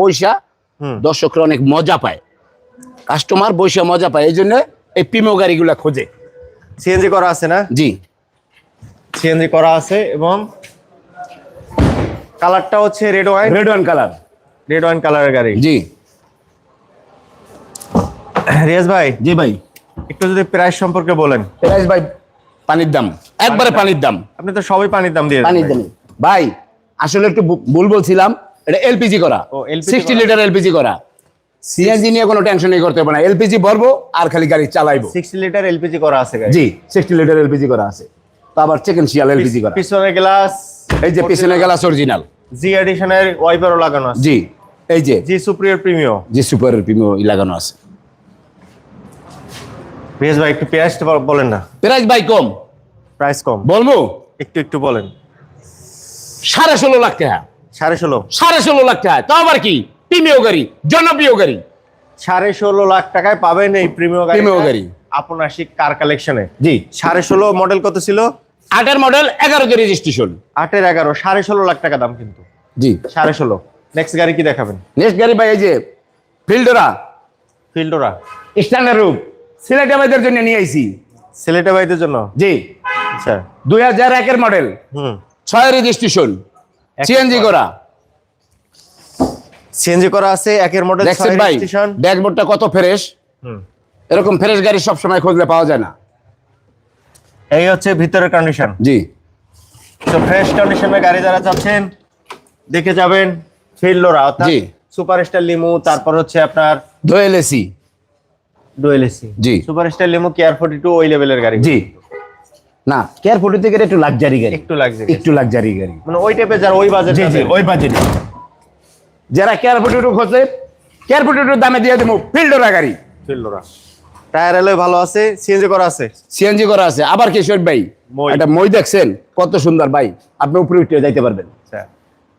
বৈশা দর্শকরা অনেক মজা পায়। কাস্টমার বৈশা মজা পায় এই জন্য এই পিমো গাড়িগুলা খোঁজে। সিএনজি করা আছে না? জি। সিএনজি করা আছে এবং কালারটা হচ্ছে red wine red wine colour red wine কালারের গাড়ি। জি। রিয়াজ ভাই জি ভাই। একটু যদি প্রাইস সম্পর্কে বলেন। প্রাইস ভাই পানির দাম। একবারে পানির দাম। আপনি তো সবই পানির দাম দিয়ে পানির দাম। ভাই। আসলে একটু ভুল বলছিলাম। এটা এলপিজি করা। ও, সিক্সটি লিটার এলপিজি করা। সিএনজি নিয়ে কোনো টেনশনই করতে হবে না। এলপিজি ভরবো আর খালি গাড়ি চালাইবো। 60 লিটার এলপিজি করা আছে জি সিক্সটি লিটার এলপিজি করা আছে। তো আবার চিকেন শিয়াল এলপিজি করা। পিছনের গ্লাস এই যে পিছনে গ্লাস অরিজিনাল জি এডিশনের ওয়াইপারও লাগানো আছে। জি এই যে। জি সুপ্রিয়র প্রিমিও জি সুপারের পিমো লাগানো আছে। রিয়াজ ভাই একটু প্রাইসটা বলেন না। প্রাইস ভাই কম। প্রাইস কম। বলব? একটু একটু বলেন। সাড়ে ষোলো লাখ টাকা। সাড়ে ষোলো। সাড়ে ষোলো লাখ টাকা তাও আবার কি? প্রিমিয় গাড়ি জনপ্রিয় গাড়ি। সাড়ে ষোলো লাখ টাকায় পাবেন এই প্রিমিও গাড়ি Premium গাড়ি। আপনার শিক কার কালেকশনে জি। সাড়ে ষোলো মডেল কত ছিল? আটের মডেল এগারোতে রেজিস্ট্রেশন আটের এগারো সাড়ে ষোলো লাখ টাকা দাম কিন্তু। জি। সাড়ে ষোলো। নেক্সট গাড়ি কি দেখাবেন? নেক্সট গাড়ি ভাই এই যে ফিল্ডরা ফিল্ডোরা স্ট্যান্ডার্ড রূপ সিলেট আমাদের জন্য নিয়ে আইছি। সিলেটে ভাইদের জন্য? জি। আচ্ছা। দুই হাজার একের মডেল হুম। ছয় রেজিস্ট্রেশন সিএনজি করা। সিএনজি করা আছে একের মডেল দেখছেন ভাই ড্যাশবোর্ডটা কত ফ্রেশ? হুম। এরকম ফ্রেশ গাড়ি সবসময় খুঁজলে পাওয়া যায় না। এই হচ্ছে ভিতরের কন্ডিশন জি। তো ফ্রেশ কন্ডিশনের গাড়ি যারা চাচ্ছেন দেখে যাবেন ফিল্ডোরা অর্থাৎ জি। সুপার স্টার লিমু তারপর হচ্ছে আপনার দোয়েল এসি ডুয়েল এসি জি। সুপার স্টার লিমু কেয়ার ফোর্টি টু ওই লেভেলের গাড়ি। জি। না কেয়ার ফোর্টি থেকে একটু লাক্সারি গাড়ি। একটু লাগছে একটু লাক্সারি গাড়ি। মানে ওই টাইপের যারা ওই বাজেট জি ওই বাজেটে যারা কেয়ার ফোর্টি টু খোঁজে কেয়ার ফোর্টি টুর দামে দিয়ে দেবো ফিল্ডরা গাড়ি। ফিল্ডোরা টায়ার এলোয় ভালো আছে সিএনজি করা আছে। সিএনজি করা আছে। আবার কিশোর ভাই মই। মই দেখছেন? কত সুন্দর ভাই। আপনি উপরে উঠে যাইতে পারবেন। আচ্ছা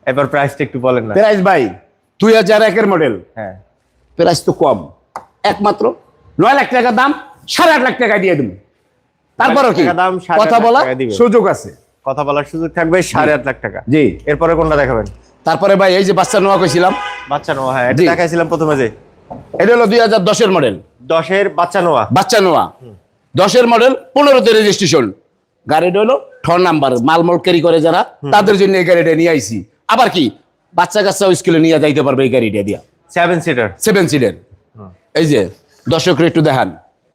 এবার প্রাইসটা একটু বলেন না। প্রাইস ভাই দুই হাজার একের মডেল হ্যাঁ। প্রাইস তো কম। একমাত্র নয় লাখ টাকা দাম সাড়ে আট লাখ টাকা দিয়ে দেবো। তারপরও কি? কথা বলা সুযোগ আছে। কথা বলার সুযোগ থাকবে সাড়ে আট লাখ টাকা। জি। এরপরে কোনটা দেখাবেন? তারপরে ভাই এই যে বাচ্চা নোয়া কইছিলাম। বাচ্চা নোয়া হ্যাঁ এটা দেখাইছিলাম প্রথমে যে। এটা হলো দুই হাজার দশের মডেল দশের বাচ্চা নোয়া। বাচ্চা নোয়া। দশের মডেল পনেরোতে রেজিস্ট্রেশন গাড়িটা হলো ঠ নাম্বার মালমল ক্যারি করে যারা তাদের জন্য এই গাড়িটা নিয়ে আইছি। আবার কি বাচ্চা কাচ্চা স্কুলে নিয়ে যাইতে পারবে এই গাড়িটা দিয়া। সেভেন সিটার সেভেন সিটার এই যে দর্শকরা একটু দেখান।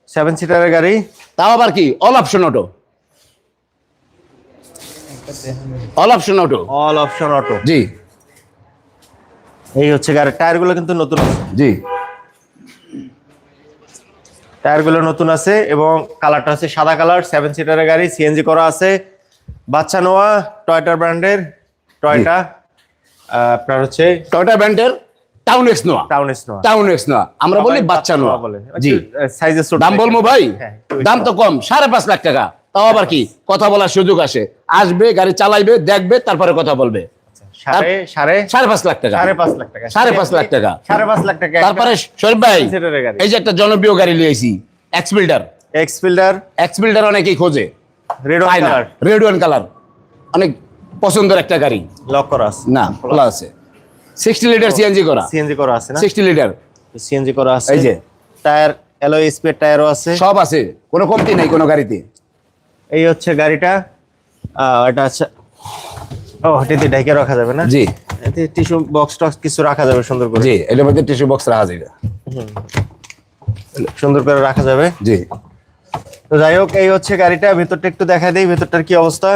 সেভেন সিটারের গাড়ি। তাও আবার কি? All option auto all option auto all option auto জি। এই হচ্ছে গাড়ির টায়ারগুলো কিন্তু নতুন আছে। জি। টায়ারগুলো নতুন আছে এবং কালারটা হচ্ছে সাদা কালার সেভেন সিটারের গাড়ি সিএনজি করা আছে। বাচ্চা নোয়া টয়টা ব্র্যান্ডের টয়টা আপনার হচ্ছে টয়টা ব্র্যান্ডের Town X Noah Town Noah Town X Noah আমরা বলি বাচ্চা নোয়া। বলে। জি। সাইজের ছোট দাম বলব ভাই? হ্যাঁ, বেশি। দাম তো কম সাড়ে পাঁচ লাখ টাকা। তাও আবার কি? কথা বলার সুযোগ আসে। আসবে গাড়ি চালাইবে দেখবে তারপরে কথা বলবে। তারপরে শরীফ ভাই এই যে একটা জনপ্রিয় গাড়ি বিল্ডার অনেকেই খোঁজে। Red colour red wine colour অনেক পছন্দের একটা গাড়ি। লক করা আছে। না খোলা আছে। সিক্সটি লিটার সিএনজি করা। সিএনজি করা আছে না? Sixty litre. সিএনজি করা আছে। এই যে। টায়ার অ্যালয় স্পেড টায়ারও আছে। সব আছে। কোনো কমতি নেই কোনো গাড়িতে। এই হচ্ছে গাড়িটা। এটা আছে ও এটাতে ঢেকে রাখা যাবে না? জি। এতে টিস্যু বক্স টক্স কিছু রাখা যাবে সুন্দর করে। জি এটার মধ্যে টিস্যু বক্স রাখা যাবে। সুন্দর করে রাখা যাবে। জি। তো যাই হোক এই হচ্ছে গাড়িটা। ভেতরটা একটু দেখা দেই। ভেতরটার কি অবস্থা?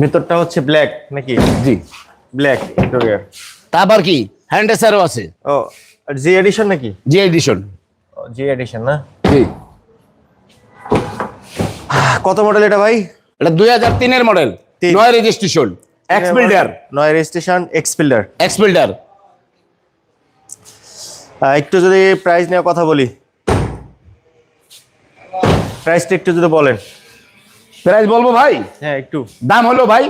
ভেতরটা হচ্ছে ব্ল্যাক নাকি? জি। ব্ল্যাক ইন্টেরিয়র তারপর কি? হ্যান্ডেসারও আছে। ও জি এডিশন নাকি? জি এডিশন জি এডিশন না? জি। কত মডেল এটা ভাই? এটা দুই হাজার তিনের মডেল। নয় রেজিস্ট্রেশন এক্স বিল্ডার নয় registration X Fielder X builder একটু যদি প্রাইস নিয়ে কথা বলি। প্রাইসটা একটু যদি বলেন। প্রাইস বলব ভাই? হ্যাঁ একটু। দাম হলো ভাই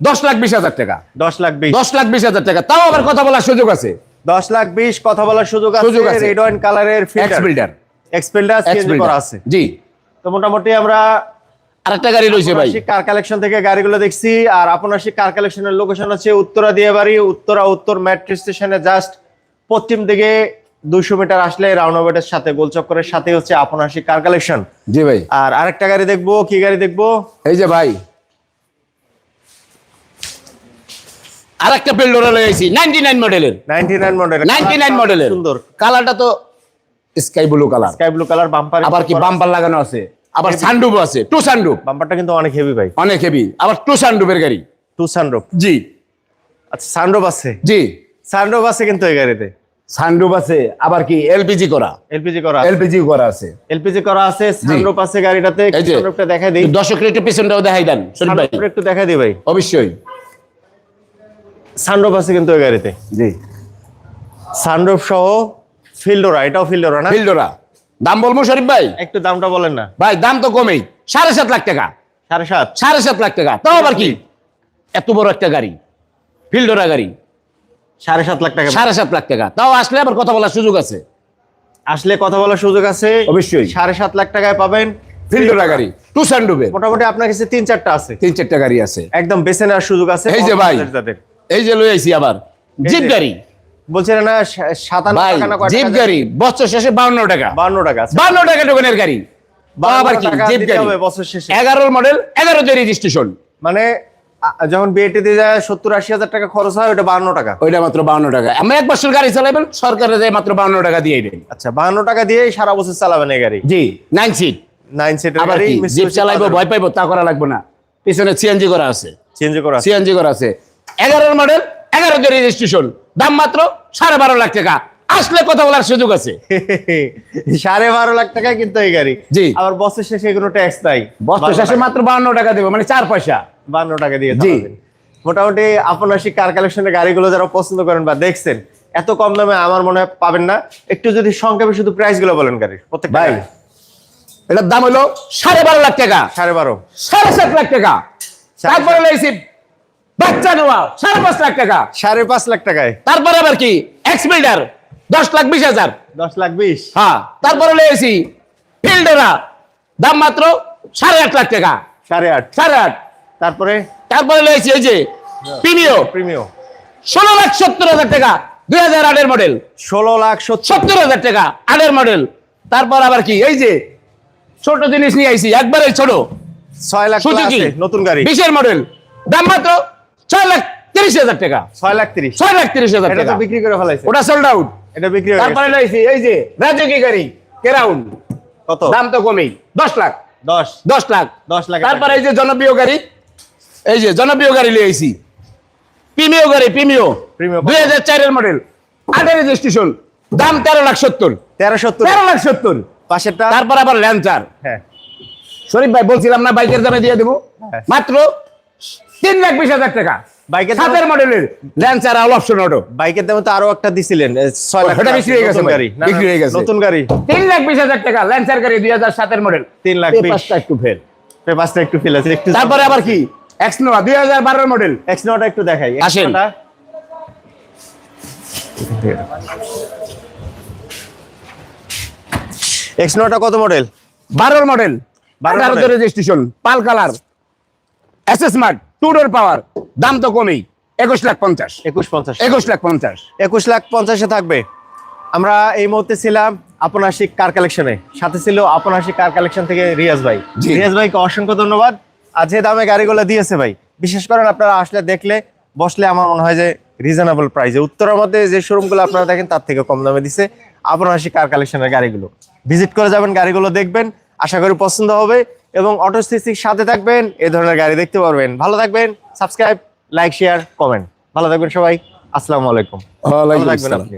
দশ লাখ বিশ হাজার টাকা। দশ লাখ বিশ। দশ লাখ বিশ হাজার টাকা। তাও আবার কথা বলার সুযোগ আছে। দশ লাখ বিশ কথা বলার সুযোগ আছে। রেড ওয়াইন কালারের X builder X Fielder X CNG করা আছে। জি। তো মোটামুটি আমরা আরেকটা গাড়ি রয়েছে ভাই। কার কালেকশন থেকে গাড়িগুলো দেখছি। আর আপনার কার কালেকশনের লোকেশন হচ্ছে উত্তরা দিয়ে বাড়ি উত্তরা উত্তর মেট্রো স্টেশনে জাস্ট পশ্চিম দিকে দুইশো মিটার আসলে রাউন্ডাবাটের সাথে গোল গোলচক্করের সাথে হচ্ছে আপনার কার কালেকশন। জি ভাই। আর আরেকটা গাড়ি দেখব কি গাড়ি দেখব? এই যে ভাই। আরেকটা পেল্ডোরা নাইনটি নাইন মডেলের ninety nine model ninety nine মডেলের সুন্দর। কালারটা তো sky blue colour sky blue colour bumper আবার কি বাম্পার লাগানো আছে? আবার সানডুপ আছে টু সানডুপ বাম্পারটা কিন্তু অনেক হেভি ভাই। অনেক হেভি আবার টু সানডুপের গাড়ি। টু সানরোপ জি। আচ্ছা সানরোপ আছে। জি। সানরোপ আছে কিন্তু এই গাড়িতে। সানডুপ আছে আবার কি এলপিজি করা? এলপিজি করা এলপিজি করা আছে। এলপিজি করা আছে সানরোপ আছে গাড়িটাতে সানরোপটা দেখাই দিই। দর্শকের একটু পেছনটাও দেখাই দেন শরীফ ভাই। একটু দেখাই দিই ভাই। অবশ্যই। সানরোপ আছে কিন্তু এই গাড়িতে। জি। সানরোপ সহ ফিল্ডোরা এটাও ফিল্ডোরা না? ফিল্ডোরা। দাম বলব শরীফ ভাই? একটু দামটা বলেন না। ভাই দাম তো কমেই। সাড়ে সাত লাখ টাকা। সাড়ে সাত? সাড়ে সাত লাখ টাকা। তাও আবার কি? এত বড় একটা গাড়ি। ফিল্ডোরা গাড়ি। সাড়ে সাত লাখ টাকা। সাড়ে সাত লাখ টাকা। তাও আসলে আবার কথা বলার সুযোগ আছে। আসলে কথা বলার সুযোগ আছে। অবশ্যই। সাড়ে সাত লাখ টাকায় পাবেন। ফিল্ডোরা গাড়ি টু সানডুবে মোটামুটি আপনার কাছে তিন চারটা আছে। তিন চারটা গাড়ি আছে। একদম বেছে নেওয়ার সুযোগ আছে। এই যে ভাই এই যে লই আইছি আবার। জিপ গাড়ি। বলছিলেন না সা- সাতান্ন টাকা না জিপ গাড়ি বছর শেষে বাউন্ন টাকা। টাকা আছে। বাউন্ন টাকা টোকেনের গাড়ি। তাও আবার কি জিপ গাড়ি। বছর শেষে। এগারোর মডেল এগারোতে রেজিস্ট্রেশন মানে যখন বিএটি তে যায় সত্তর আশি হাজার টাকা খরচ হয় ওটা বান্ন টাকা। ওইটা মাত্র বাউন্ন টাকা। আমি এক বছর গাড়ি চালাবেন সরকারে যায় মাত্র বাউন্ন টাকা দিয়ে দেন। আচ্ছা বান্ন টাকা দিয়ে সারা বছর চালাবেন এই গাড়ি? জি নাইন সিট নাইন সিটের আবার জিপ চালাইবো ভয় পাইবো তা করা লাগবে না। পিছনে সিএনজি করা আছে। চেঞ্জ করা সিএনজি করা আছে। এগারোর মডেল এগারোতে রেজিস্ট্রেশন দাম মাত্র সাড়ে বারো লাখ টাকা। আসলে কথা বলার সুযোগ আছে। সাড়ে বারো লাখ টাকা কিন্তু এই গাড়ি। জি। আবার বছর শেষে কোনো ট্যাক্স নাই। বছর শেষে মাত্র বাউন্ন টাকা দেবো মানে চার পয়সা। বান্ন টাকা দিয়ে জি। মোটামুটি আপনার সেই কার কালেকশনের গাড়িগুলো যারা পছন্দ করেন বা দেখছেন এত কম দামে আমার মনে হয় পাবেন না। একটু যদি সংক্ষেপে শুধু প্রাইসগুলো বলেন গাড়ির প্রত্যেকটা ভাই এটার দাম হলো সাড়ে বারো লাখ টাকা। সাড়ে বারো। সাড়ে সাত লাখ টাকা। তারপরে বাচ্চা নেওয়া সাড়ে পাঁচ লাখ টাকা। সাড়ে পাঁচ লাখ টাকায়। তারপরে আবার কি? এক্স বিল্ডার দশ লাখ বিশ হাজার। দশ লাখ বিশ। হ্যাঁ তারপরে লইছি ফিল্ডেরা দাম মাত্র সাড়ে আট লাখ টাকা। সাড়ে আট। সাড়ে আট। তারপরে? তারপরে লইছি এই যে প্রিমিও। প্রিমিয়ম ষোলো লাখ সত্তর হাজার টাকা দুই হাজার আটের মডেল। ষোলো লাখ সত্তর হাজার টাকা আটের মডেল। তারপর আবার কি? এই যে ছোট জিনিস নিয়ে আইছি একবারে ছোট। ছয় লাখ সুজুকি নতুন গাড়ি। বিশের মডেল। দাম মাত্র ছয় লাখ তিরিশ হাজার টাকা। ছয় লাখ তিরিশ। ছয় লাখ তিরিশ হাজার টাকা। বিক্রি করে ফেলাইছে। ওটা সোল্ড আউট এটা বিক্রি তারপরে। লাইছি এই যে রাজকি গাড়ি কেরাউন কত? দাম তো কমেই দশ লাখ। দশ। দশ লাখ। দশ লাখ তারপরে এই যে জনপ্রিয় গাড়ি এই যে জনপ্রিয় গাড়ি লিয়ে আইছি। প্রিমিও গাড়ি প্রিমিও দুই হাজার চারের মডেল আটের রেজিস্ট্রেশন দাম তেরো লাখ সত্তর। তেরো সত্তর। তেরো লাখ সত্তর। পাশেরটা? তারপর আবার ল্যান্সার হ্যাঁ। শরীফ ভাই বলছিলাম না বাইকের দামে দিয়ে দেবো। হ্যাঁ। মাত্র তিন লাখ বিশ হাজার টাকা। বাইকের সাতের মডেলের ল্যান্সার অল অপশন অটো বাইকের দামে তো আরও একটা দিছিলেন ছয় লাখ ওটা বিক্রি হয়ে গেছে গাড়ি। বিক্রি হয়ে গেছে। নতুন গাড়ি। তিন লাখ বিশ হাজার টাকা ল্যান্সার গাড়ি দুই হাজার সাতের মডেল তিন লাখ পাঁচটা একটু ফের পেপারসটা একটু ফিল আছে একটু তারপরে আবার কি? এক্স নোয়া দুই হাজার বারোর মডেল এক্স নোটা একটু দেখাই। আসেন। X-Nova এক্স নোটা কত মডেল বারোর মডেল 12 আঠারোতে model। রেজিস্ট্রেশন পাল colour. S smart two door power দাম তো কমেই। একুশ লাখ পঞ্চাশ। একুশ পঞ্চাশ। একুশ লাখ পঞ্চাশ। একুশ লাখ পঞ্চাশে থাকবে। আমরা এই মুহূর্তে ছিলাম আপনার কার কালেকশনে সাথে ছিল আপনার কার কালেকশন থেকে রিয়াজ ভাই। রিয়াজ ভাইকে অসংখ্য ধন্যবাদ। আর যে দামে গাড়িগুলো দিয়েছে ভাই বিশেষ করে আপনারা আসলে দেখলে বসলে আমার মনে হয় যে রিজনেবল প্রাইসে উত্তরের মধ্যে যে শোরুমগুলো আপনারা দেখেন তার থেকে কম দামে দিছে। আপনার কার কালেকশনের গাড়িগুলো। ভিজিট করে যাবেন গাড়িগুলো দেখবেন আশা করি পছন্দ হবে। এবং অটো সিসির সাথে থাকবেন এ ধরনের গাড়ি দেখতে পারবেন। ভালো থাকবেন সাবস্ক্রাইব লাইক শেয়ার কমেন্ট ভালো থাকবেন সবাই। আসসালামু আলাইকুম। ভালো থাকবেন আসসালাম। আপনি।